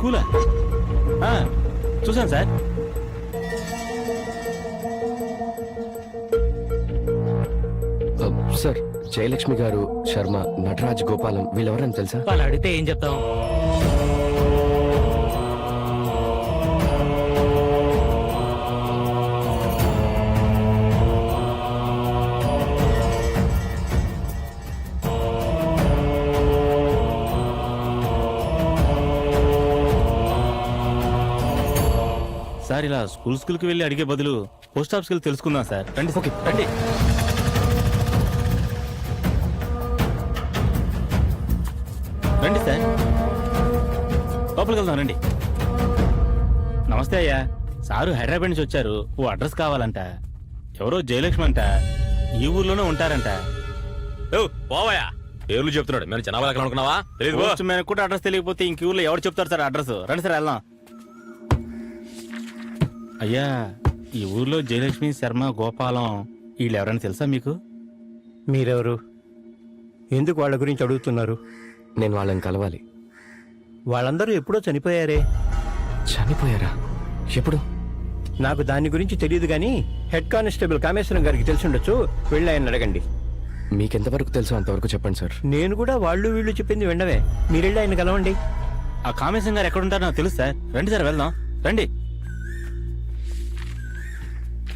స్కూలా? ఆ, చూశాను సార్. సార్ జయలక్ష్మి గారు శర్మ నటరాజ్ గోపాలం వీళ్ళెవరని తెలుసా? వాళ్ళు అడిగితే ఏం చెప్తాం? సార్ ఇలా స్కూల్ స్కూల్కి వెళ్ళి అడిగే బదులు పోస్ట్ ఆఫీస్కి వెళ్ళి తెలుసుకుందాం సార్. రండి ఓకే రండి. రండి సార్. లోపలికి వెళ్దాం రండి. నమస్తే అయ్యా. సారు హైదరాబాద్ నుంచి వచ్చారు. ఓ అడ్రస్ కావాలంట. ఎవరో జయలక్ష్మి అంట. ఈ ఊర్లోనే ఉంటారంట. ఏవ్, పోవయ్యా. పేర్లు చెప్తున్నాడు. మేము జనాభా లెక్కలు అనుకున్నావా? తెలియదు కూడా అడ్రస్ తెలియకపోతే ఇంక ఊర్లో ఎవరు చెప్తారు సార్ అడ్రస్? రండి సార్ వెళ్దాం. అయ్యా ఈ ఊర్లో జయలక్ష్మి శర్మ గోపాలం వీళ్ళు ఎవరైనా తెలుసా మీకు? మీరెవరు? ఎందుకు వాళ్ళ గురించి అడుగుతున్నారు? నేను వాళ్ళని కలవాలి. వాళ్ళందరూ ఎప్పుడో చనిపోయారే? చనిపోయారా? ఎప్పుడు? నాకు దాని గురించి తెలియదు కానీ హెడ్ కానిస్టేబుల్ కామేశ్వరం గారికి తెలిసి ఉండొచ్చు. వెళ్ళి ఆయన అడగండి. మీకెంతవరకు తెలుసు అంతవరకు చెప్పండి సార్. నేను కూడా వాళ్ళు వీళ్ళు చెప్పింది వినవే మీరెళ్ళి ఆయన కలవండి. ఆ కామేశం గారు ఎక్కడ ఉంటారో నాకు తెలుసు సార్. రండి సార్ వెళ్దాం. రండి.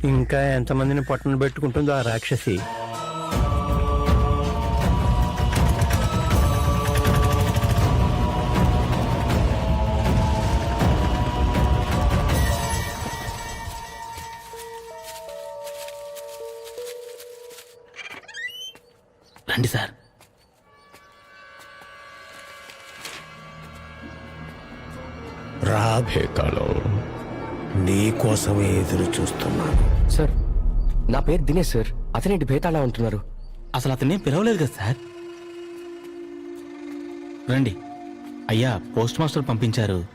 ఇంకా ఎంతమందిని పొట్టను పెట్టుకుంటుందో ఆ రాక్షసి. రండి సార్. రాబే కాలం నీ కోసమే ఎదురు చూస్తున్నాను. నా పేరు దినేష్ సార్. అతనేంటి భేతాళా ఉంటున్నారు అసలు అతన్ని పిలవలేదు కదా సార్? రండి. అయ్యా పోస్ట్ మాస్టర్ పంపించారు.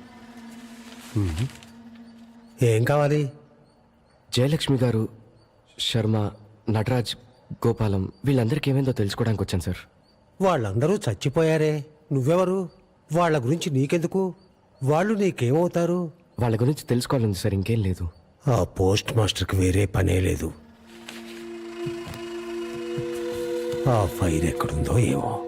ఏం కావాలి? జయలక్ష్మి గారు శర్మ నటరాజ్ గోపాలం వీళ్ళందరికీ ఏమైందో తెలుసుకోవడానికి వచ్చాను సార్. వాళ్ళందరూ చచ్చిపోయారే. నువ్వెవరు? వాళ్ళ గురించి నీకెందుకు? వాళ్ళు నీకేమవుతారు? వాళ్ళ గురించి తెలుసుకోవాలంది సార్. ఇంకేం లేదు. ఆ పోస్ట్ మాస్టర్కి వేరే పనే లేదు. ఆ ఫైర్ ఎక్కడుందో ఏమో.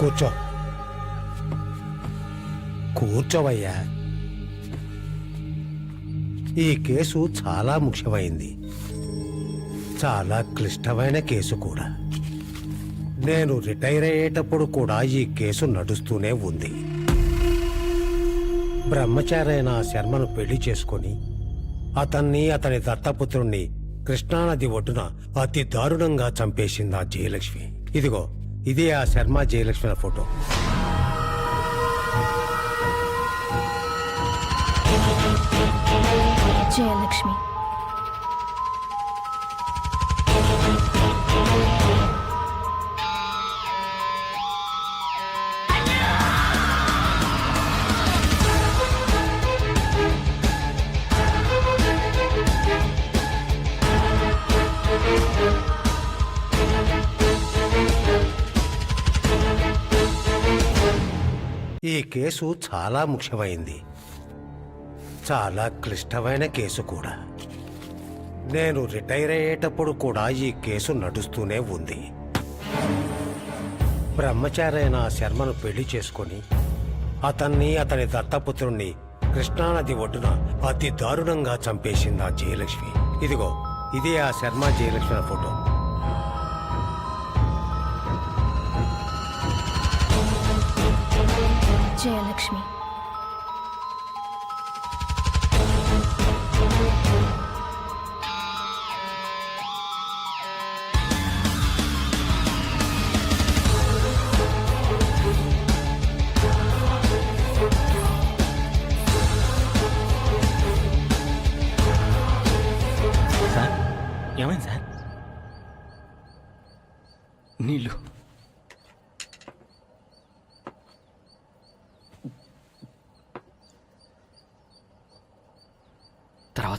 కూర్చో. కూర్చోవయ్యా. ఈ కేసు చాలా ముఖ్యమైంది. చాలా క్లిష్టమైన కేసు కూడా. నేను రిటైర్ అయ్యేటప్పుడు కూడా ఈ కేసు నడుస్తూనే ఉంది. బ్రహ్మచారైన ఆ శర్మను పెళ్ళి చేసుకొని అతన్ని అతని దత్తపుత్రుణ్ణి కృష్ణానది ఒడ్డున అతి దారుణంగా చంపేసింది ఆ జయలక్ష్మి. ఇదిగో ఇదే ఆ శర్మ జయలక్ష్మిల ఫోటో. జయలక్ష్మి ఈ కేసు చాలా ముఖ్యమైంది. చాలా క్లిష్టమైన కేసు కూడా. నేను రిటైర్ అయ్యేటప్పుడు కూడా ఈ కేసు నడుస్తూనే ఉంది. బ్రహ్మచారైన ఆ శర్మను పెళ్ళి చేసుకొని అతన్ని అతని దత్తపుత్రుణ్ణి కృష్ణానది ఒడ్డున అతి దారుణంగా చంపేసింది ఆ జయలక్ష్మి. ఇదిగో ఇదే ఆ శర్మ జయలక్ష్మి ఫోటో. జయలక్ష్మి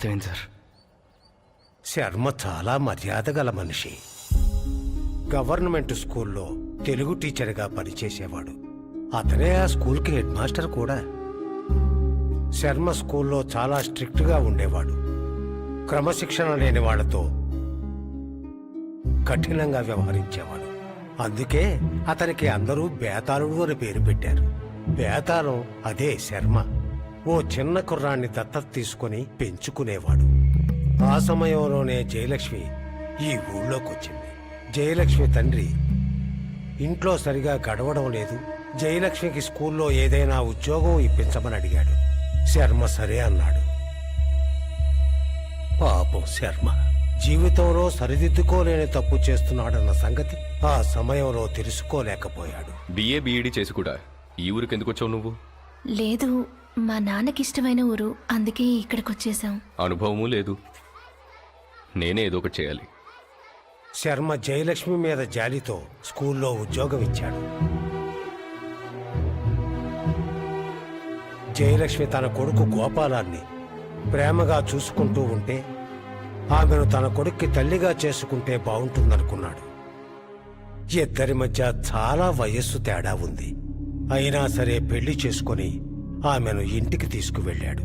అర్థమైంది సార్ శర్మ చాలా మర్యాద గల మనిషి. గవర్నమెంట్ స్కూల్లో తెలుగు టీచర్గా పనిచేసేవాడు. అతనే ఆ స్కూల్కి హెడ్ మాస్టర్ కూడా. శర్మ స్కూల్లో చాలా స్ట్రిక్ట్గా ఉండేవాడు. క్రమశిక్షణ లేని వాళ్ళతో కఠినంగా వ్యవహరించేవాడు. అందుకే అతనికి అందరూ బేతాళుడు అని పేరు పెట్టారు. బేతాళం అదే శర్మ. ఓ చిన్న కుర్రాన్ని దత్తత తీసుకొని పెంచుకునేవాడు. ఆ సమయంలోనే జయలక్ష్మి ఈ ఊళ్ళోకొచ్చింది. జయలక్ష్మి తండ్రి ఇంట్లో సరిగా గడవడం లేదు. జయలక్ష్మికి స్కూల్లో ఏదైనా ఉద్యోగం ఇప్పించమని అడిగాడు. శర్మ సరే అన్నాడు. పాపం శర్మ జీవితంలో సరిదిద్దుకోలేని తప్పు చేస్తున్నాడన్న సంగతి ఆ సమయంలో తెలుసుకోలేకపోయాడు. బిఏ బీఈడి చేసి కూడా ఈ ఊరికి ఎందుకు వచ్చావు నువ్వు? లేదు మా నాన్నకి ఇష్టమైన ఊరు అందుకే ఇక్కడికి వచ్చేసాం అనుభవము లేదు. నేనే ఏదో ఒకటి చేయాలి. శర్మ జయలక్ష్మి మీద జాలితో స్కూల్లో ఉద్యోగం ఇచ్చాడు జయలక్ష్మి తన కొడుకు గోపాలాన్ని ప్రేమగా చూసుకుంటూ ఉంటే ఆమెను తన కొడుక్కి తల్లిగా చేసుకుంటే బాగుంటుందనుకున్నాడు ఇద్దరి మధ్య చాలా వయస్సు తేడా ఉంది. అయినా సరే పెళ్ళి చేసుకొని ఆమెను ఇంటికి తీసుకువెళ్ళాడు.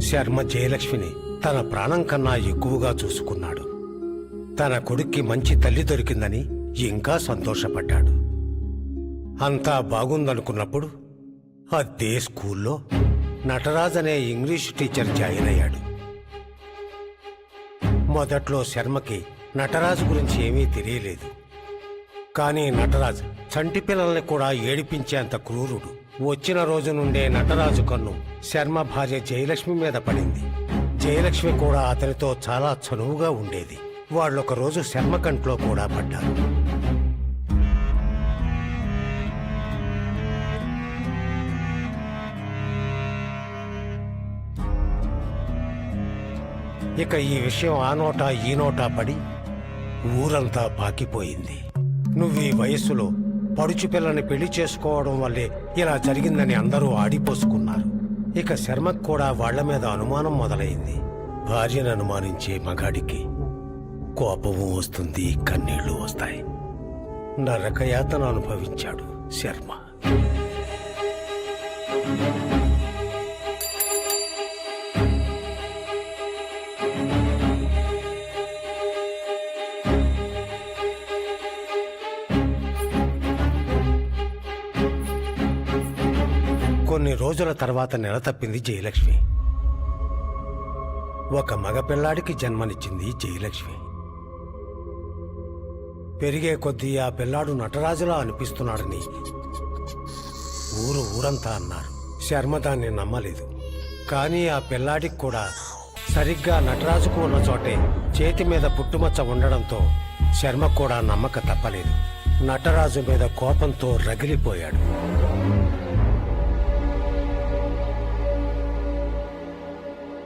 శర్మ జయలక్ష్మిని తన ప్రాణం కన్నా ఎక్కువగా చూసుకున్నాడు. తన కొడుక్కి మంచి తల్లి దొరికిందని ఇంకా సంతోషపడ్డాడు. అంతా బాగుందనుకున్నప్పుడు అదే స్కూల్లో నటరాజ్ అనే ఇంగ్లీష్ టీచర్ జాయిన్ అయ్యాడు. మొదట్లో శర్మకి నటరాజు గురించి ఏమీ తెలియలేదు. కానీ నటరాజ్ చంటి పిల్లల్ని కూడా ఏడిపించేంత క్రూరుడు. వచ్చిన రోజు నుండే నటరాజు కన్ను శర్మ భార్య జయలక్ష్మి మీద పడింది. జయలక్ష్మి కూడా అతనితో చాలా చనువుగా ఉండేది. వాళ్ళొక రోజు శర్మ కంట్లో కూడా పడ్డారు. ఇక ఈ విషయం ఆ నోటా ఈ నోటా పడి ఊరంతా పాకిపోయింది. నువ్వు ఈ వయస్సులో పడుచు పిల్లని పెళ్ళి చేసుకోవడం వల్లే ఇలా జరిగిందని అందరూ ఆడిపోసుకున్నారు. ఇక శర్మకు కూడా వాళ్ళ మీద అనుమానం మొదలైంది. భార్యను అనుమానించే మగాడికి కోపము వస్తుంది కన్నీళ్ళు వస్తాయి. నరకయాతన అనుభవించాడు శర్మ. కొన్ని రోజుల తర్వాత నెల తప్పింది జయలక్ష్మి. ఒక మగ పిల్లాడికి జన్మనిచ్చింది జయలక్ష్మి. పెరిగే కొద్దీ ఆ పిల్లాడు నటరాజులా అనిపిస్తున్నాడని ఊరు ఊరంతా అన్నారు. శర్మ దాన్ని నమ్మలేదు. కానీ ఆ పిల్లాడికి కూడా సరిగ్గా నటరాజుకు ఉన్న చోటే చేతి మీద పుట్టుమచ్చ ఉండడంతో శర్మ కూడా నమ్మక తప్పలేదు. నటరాజు మీద కోపంతో రగిలిపోయాడు.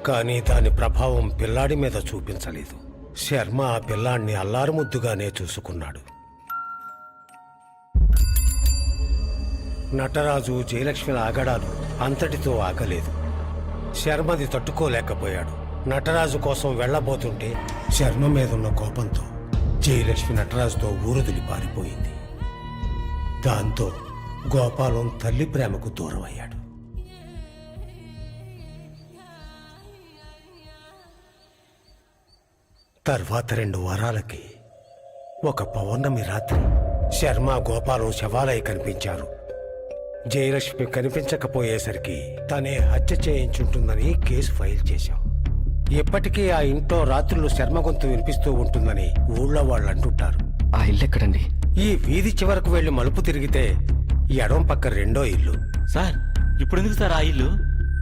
కానీ దాని ప్రభావం పిల్లాడి మీద చూపించలేదు. శర్మ ఆ పిల్లాడిని అల్లారుముద్దుగానే చూసుకున్నాడు. నటరాజు జయలక్ష్మిల ఆగడాలు అంతటితో ఆగలేదు. శర్మది తట్టుకోలేకపోయాడు. నటరాజు కోసం వెళ్ళబోతుంటే శర్మ మీదున్న కోపంతో జయలక్ష్మి నటరాజుతో ఊరుదిలి పారిపోయింది. దాంతో గోపాలం తల్లి ప్రేమకు దూరమయ్యాడు. తర్వాత రెండు వారాలకి ఒక పౌర్ణమి రాత్రి శర్మ గోపాలం శవాలయ కనిపించారు. జయలక్ష్మి కనిపించకపోయేసరికి తనే హత్య చేయించుంటుందని కేసు ఫైల్ చేశాం. ఇప్పటికీ ఆ ఇంట్లో రాత్రులు శర్మ గొంతు వినిపిస్తూ ఉంటుందని ఊళ్ళో వాళ్ళు అంటుంటారు ఆ ఇల్లు ఎక్కడండి? ఈ వీధి చివరకు వెళ్ళి మలుపు తిరిగితే ఎడం పక్క రెండో ఇల్లు. సార్ ఇప్పుడు ఎందుకు సార్ ఆ ఇల్లు?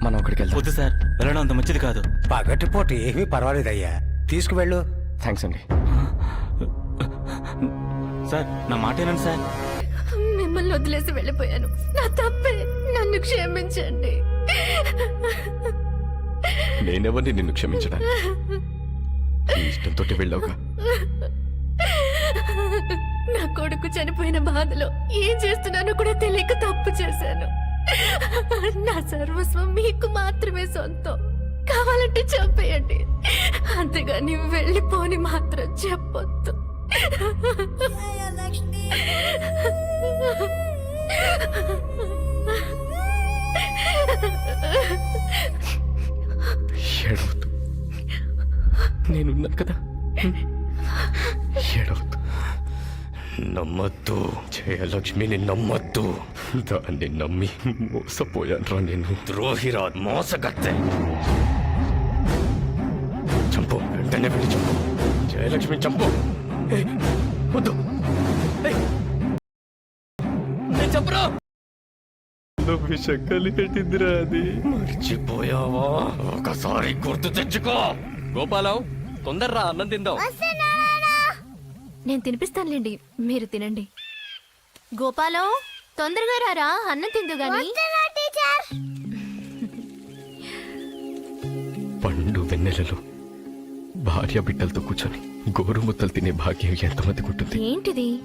మనం అక్కడికి వెళ్దాం. వద్దు సార్ వెళ్ళడం అంత మంచిది కాదు. పగటిపూట ఏమీ పర్వాలేదయ్యా. తీసుకువెళ్ళు. థ్యాంక్స్ అండి. సార్ నా మాట ఏనండి సార్. మిమ్మల్ని వదిలేసి వెళ్ళిపోయాను. నా తప్పే. నన్ను క్షమించండి. నేనెవరిని నిన్ను క్షమించడానికి? నీ ఇష్టంతో వెళ్ళావుగా. నా కొడుకు చనిపోయిన బాధలో ఏం చేస్తున్నానో కూడా తెలియక తప్పు చేశాను. నా సర్వస్వం మీకు మాత్రమే సొంతం. కావాలంటే చంపేయండి. అంతేగాని వెళ్ళిపోని మాత్రం చెప్పొద్దు. ఏడవద్దు. నేనున్నాను కదా. ఏడవద్దు. నమ్మద్దు. జయలక్ష్మిని నమ్మద్దు. దాన్ని నమ్మి మోసపోయాను నేను. ద్రోహిరా మోసగత్తె. చంపు. వెంటనే వెళ్ళి చంపు. జయలక్ష్మి చంపు. వద్దు. అది. మర్చిపోయావా? ఒకసారి గుర్తు తెచ్చుకో. గోపాలం తొందర్రా అన్నం తిందాం. నేను తినిపిస్తానులేండి మీరు తినండి. గోపాలం తొందరగా రారా? అన్నం తిందు గాని. పండు వెన్నెలలో భార్య బిడ్డలతో కూర్చొని గోరుముద్దలు తినే భాగ్యం ఎంతమంది ఉంటుంది? ఏంటిది?